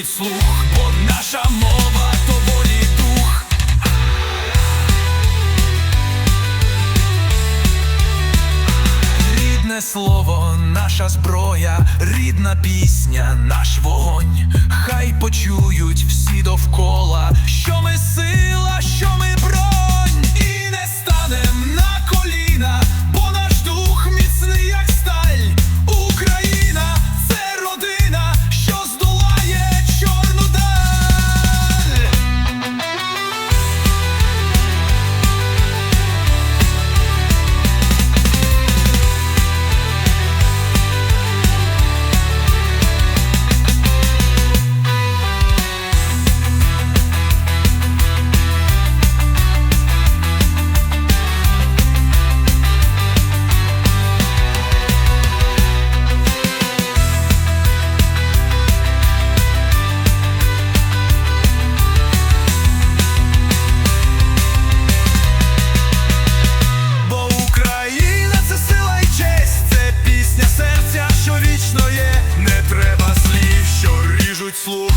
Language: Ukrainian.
чують слух, бо наша мова то волі дух. Рідне слово, наша зброя, рідна пісня, наш вогонь. Хай почують всі довкола. Вічно є, не треба слів, що ріжуть слух.